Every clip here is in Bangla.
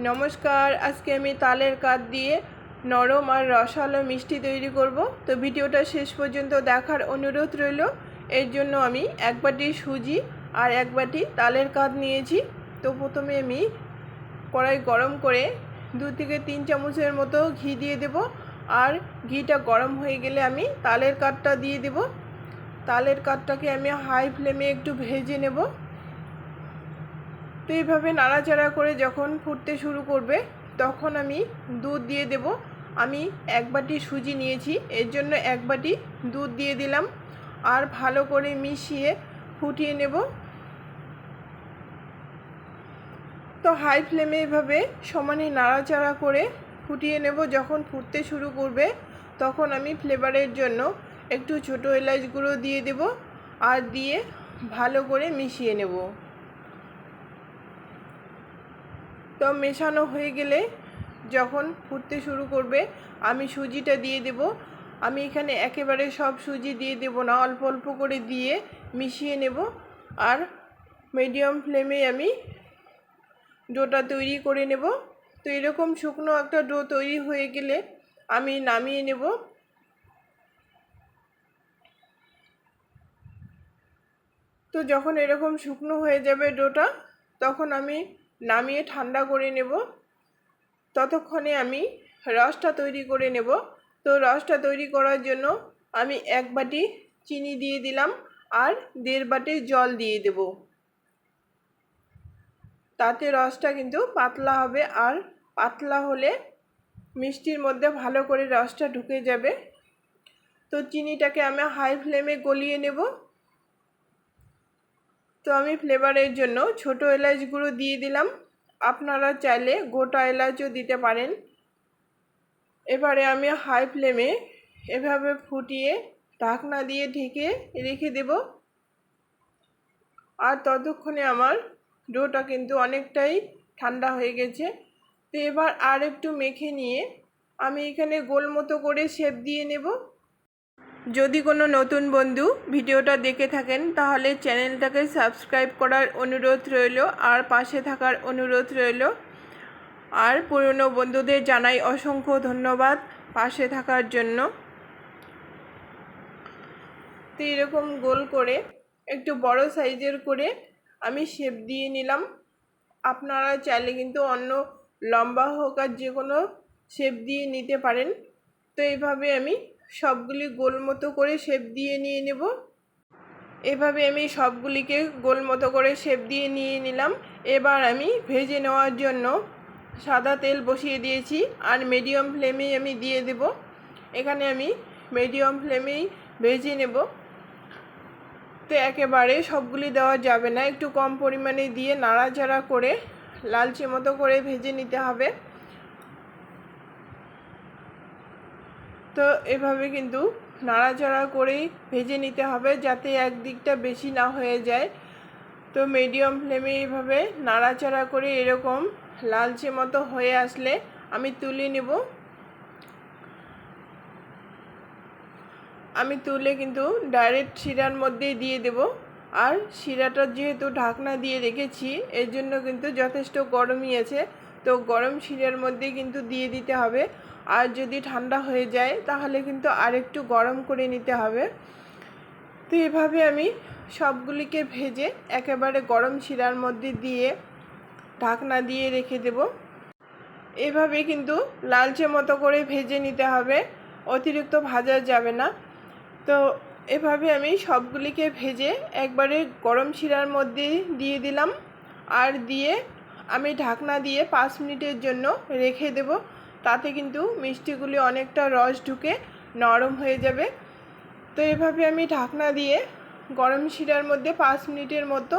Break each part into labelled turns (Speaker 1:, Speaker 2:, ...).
Speaker 1: নমস্কার, আজকে আমি তালের কাঠ দিয়ে নরম আর রসালো মিষ্টি তৈরি করব। তো ভিডিওটা শেষ পর্যন্ত দেখার অনুরোধ রইল। এর জন্য আমি এক বাটি সুজি আর এক বাটি তালের কাঠ নিয়েছি। তো প্রথমে আমি কড়াই গরম করে দু থেকে তিন চামচের মতো ঘি দিয়ে দেব। আর ঘিটা গরম হয়ে গেলে আমি তালের কাঠটা দিয়ে দেব। তালের কাঠটাকে আমি হাই ফ্লেমে একটু ভেজে নেব। তো এইভাবে নাড়াচাড়া করে যখন ফুটতে শুরু করবে, তখন আমি দুধ দিয়ে দেব। আমি এক বাটি সুজি নিয়েছি, এর জন্য এক বাটি দুধ দিয়ে দিলাম আর ভালো করে মিশিয়ে ফুটিয়ে নেব। তো হাই ফ্লেমে এভাবে সমানে নাড়াচাড়া করে ফুটিয়ে নেব। যখন ফুটতে শুরু করবে, তখন আমি ফ্লেভারের জন্য একটু ছোটো এলাচ গুঁড়ো দিয়ে দেব আর দিয়ে ভালো করে মিশিয়ে নেব। তো মেশানো হয়ে গেলে যখন ফুটতে শুরু করবে, আমি সুজিটা দিয়ে দেব। আমি এখানে একেবারে সব সুজি দিয়ে দেব না, অল্প অল্প করে দিয়ে মিশিয়ে নেব। আর মিডিয়াম ফ্লেমে আমি ডোটা তৈরি করে নেব। তো এরকম শুকনো একটা ডো তৈরি হয়ে গেলে আমি নামিয়ে নেব। তো যখন এরকম শুকনো হয়ে যাবে ডোটা, তখন আমি নামিয়ে ঠান্ডা করে নেব। ততক্ষণে আমি রসটা তৈরি করে নেব। তো রসটা তৈরি করার জন্য আমি এক বাটি চিনি দিয়ে দিলাম আর দেড় বাটি জল দিয়ে দেব। তাতে রসটা কিন্তু পাতলা হবে আর পাতলা হলে মিষ্টির মধ্যে ভালো করে রসটা ঢুকে যাবে। তো চিনিটাকে আমি হাই ফ্লেমে গলিয়ে নেব। তো আমি ফ্লেভারের জন্য ছোট এলাচ গুঁড়ো দিয়ে দিলাম। আপনারা চাইলে গোটা এলাচও দিতে পারেন। এবারে আমি হাই ফ্লেমে এভাবে ফুটিয়ে ঢাকনা দিয়ে ঢেকে রেখে দেব। আর ততক্ষণে আমার ডোটা কিন্তু অনেকটাই ঠান্ডা হয়ে গেছে। তো এবার আর একটু মেখে নিয়ে আমি এখানে গোল মতো করে শেপ দিয়ে নেব। যদি কোনো নতুন বন্ধু ভিডিওটা দেখে থাকেন, তাহলে চ্যানেলটাকে সাবস্ক্রাইব করার অনুরোধ রইল, আর পাশে থাকার অনুরোধ রইল। আর পুরনো বন্ধুদের জানাই অসংখ্য ধন্যবাদ পাশে থাকার জন্য। তো এরকম গোল করে, একটু বড় সাইজের করে আমি শেপ দিয়ে নিলাম। আপনারা চাইলে কিন্তু অন্য লম্বা হোক আর যে কোনো শেপ দিয়ে নিতে পারেন। তো এইভাবে আমি সবগুলি গোল মতো করে শেপ দিয়ে নিয়ে নেব। এভাবে আমি সবগুলিকে গোল মতো করে শেপ দিয়ে নিয়ে নিলাম। এবার আমি ভেজে নেওয়ার জন্য সাদা তেল বসিয়ে দিয়েছি আর মিডিয়াম ফ্লেমেই আমি দিয়ে দেব। এখানে আমি মিডিয়াম ফ্লেমেই ভেজে নেব। তো একেবারে সবগুলি দেওয়া যাবে না। একটু কম পরিমাণে দিয়ে নাড়াচাড়া করে লালচে মতো করে ভেজে নিতে হবে। তো এভাবে কিন্তু নাড়াচাড়া করেই ভেজে নিতে হবে যাতে একদিকটা বেশি না হয়ে যায়। তো মিডিয়াম ফ্লেমে এইভাবে নাড়াচাড়া করে এরকম লালচে মতো হয়ে আসলে আমি তুলে নেব। আমি তুলে কিন্তু ডাইরেক্ট শিরার মধ্যেই দিয়ে দেব। আর শিরাটা যেহেতু ঢাকনা দিয়ে রেখেছি, এর জন্য কিন্তু যথেষ্ট গরমই আছে। তো গরম শিরার মধ্যে কিন্তু দিয়ে দিতে হবে। আর যদি ঠান্ডা হয়ে যায়, তাহলে কিন্তু আরেকটু গরম করে নিতে হবে। তো এভাবে আমি সবগুলিকে ভেজে একেবারে গরম শিরার মধ্যে দিয়ে ঢাকনা দিয়ে রেখে দেব। এভাবে কিন্তু লালচে মতো করে ভেজে নিতে হবে, অতিরিক্ত ভাজা যাবে না। তো এভাবে আমি সবগুলিকে ভেজে একবারে গরম শিরার মধ্যে দিয়ে দিলাম। আর দিয়ে আমি ঢাকনা দিয়ে পাঁচ মিনিটের জন্য রেখে দেব। তাতে কিন্তু মিষ্টিগুলি অনেকটা রস ঢুকে নরম হয়ে যাবে। তো এভাবে আমি ঢাকনা দিয়ে গরম শিরার মধ্যে পাঁচ মিনিটের মতো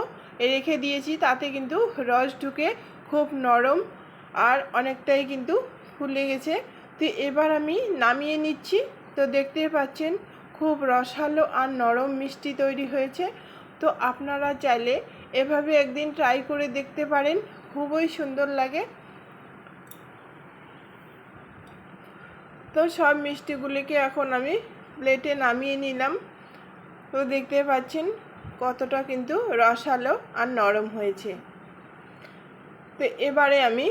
Speaker 1: রেখে দিয়েছি, তাতে কিন্তু রস ঢুকে খুব নরম আর অনেকটাই কিন্তু ফুলে গেছে। তো এবার আমি নামিয়ে নিচ্ছি। তো দেখতেই পাচ্ছেন, খুব রসালো আর নরম মিষ্টি তৈরি হয়েছে। তো আপনারা চাইলে এভাবে একদিন ট্রাই করে দেখতে পারেন, খুবই সুন্দর লাগে। তো সব মিষ্টিগুলিকে এখন আমি প্লেটে নামিয়ে নিলাম। তো দেখতে পাচ্ছেন কতটা কিন্তু রসালো আর নরম হয়েছে। তো এবারে আমি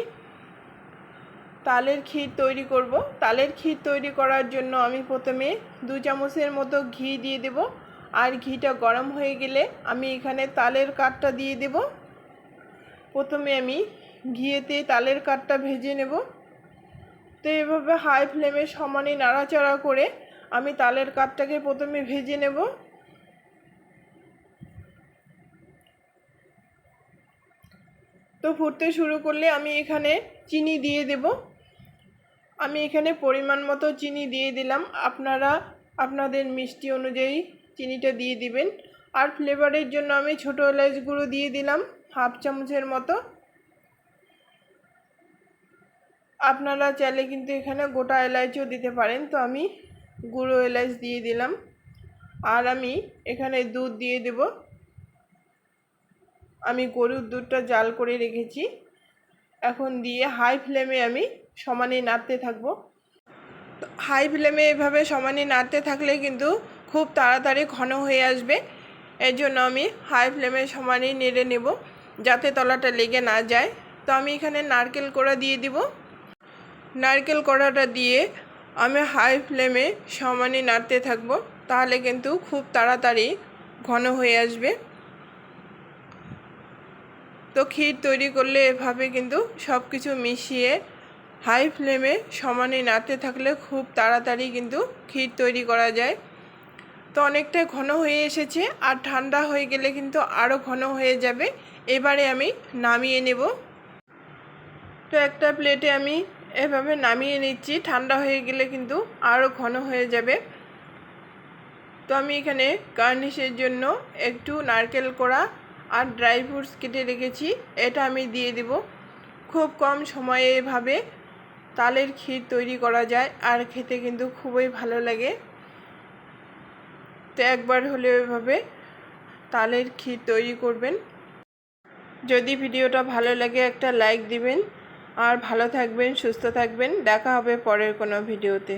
Speaker 1: তালের ক্ষীর তৈরি করব। তালের ক্ষীর তৈরি করার জন্য আমি প্রথমে দু চামচের মতো ঘি দিয়ে দেব। আর ঘিটা গরম হয়ে গেলে আমি এখানে তালের কাঠটা দিয়ে দেব। প্রথমে আমি ঘিয়েতে তালের কাঠটা ভেজে নেব। তো এভাবে হাই ফ্লেমে সমানে নাড়াচাড়া করে আমি তালের কাঠটাকে প্রথমে ভেজে নেব। তো ফুটতে শুরু করলে আমি এখানে চিনি দিয়ে দেব। আমি এখানে পরিমাণ মতো চিনি দিয়ে দিলাম। আপনারা আপনাদের মিষ্টি অনুযায়ী চিনিটা দিয়ে দিবেন। আর ফ্লেভারের জন্য আমি ছোটো এলাচ গুঁড়ো দিয়ে দিলাম, হাফ চামচের মতো। আপনারা চাইলে কিন্তু এখানে গোটা এলাচও দিতে পারেন। তো আমি গুঁড়ো এলাচ দিয়ে দিলাম। আর আমি এখানে দুধ দিয়ে দেব। আমি গরুর দুধটা জাল করে রেখেছি। এখন দিয়ে হাই ফ্লেমে আমি সমানে নাড়তে থাকব। হাই ফ্লেমে এভাবে সমানে নাড়তে থাকলে কিন্তু খুব তাড়াতাড়ি ঘন হয়ে আসবে। এর জন্য আমি হাই ফ্লেমে সমানে নেড়ে নেব, যাতে তলাটা লেগে না যায়। তো আমি এখানে নারকেল কোড়া দিয়ে দিব। নারকেল কড়াটা দিয়ে আমি হাই ফ্লেমে সমানে নাড়তে থাকব, তাহলে কিন্তু খুব তাড়াতাড়ি ঘন হয়ে আসবে। তো ক্ষীর তৈরি করলে এভাবে কিন্তু সব কিছু মিশিয়ে হাই ফ্লেমে সমানে নাড়তে থাকলে খুব তাড়াতাড়ি কিন্তু ক্ষীর তৈরি করা যায়। তো অনেকটা ঘন হয়ে এসেছে আর ঠান্ডা হয়ে গেলে কিন্তু আরও ঘন হয়ে যাবে। এবারে আমি নামিয়ে নেব। তো একটা প্লেটে আমি এভাবে নামিয়ে নিচ্ছি। ঠান্ডা হয়ে গেলে কিন্তু আরও ঘন হয়ে যাবে। তো আমি এখানে গার্নিশের জন্য একটু নারকেল কোড়া আর ড্রাই ফ্রুটস কেটে রেখেছি। এটা আমি দিয়ে দেব। খুব কম সময়ে এভাবে তালের ক্ষীর তৈরি করা যায় আর খেতে কিন্তু খুবই ভালো লাগে। তো একবার হলে এভাবে তালের ক্ষীর তৈরি করবেন। যদি ভিডিওটা ভালো লাগে একটা লাইক দিবেন। আর ভালো থাকবেন সুস্থ থাকবেন। দেখা হবে পরের কোনো ভিডিওতে।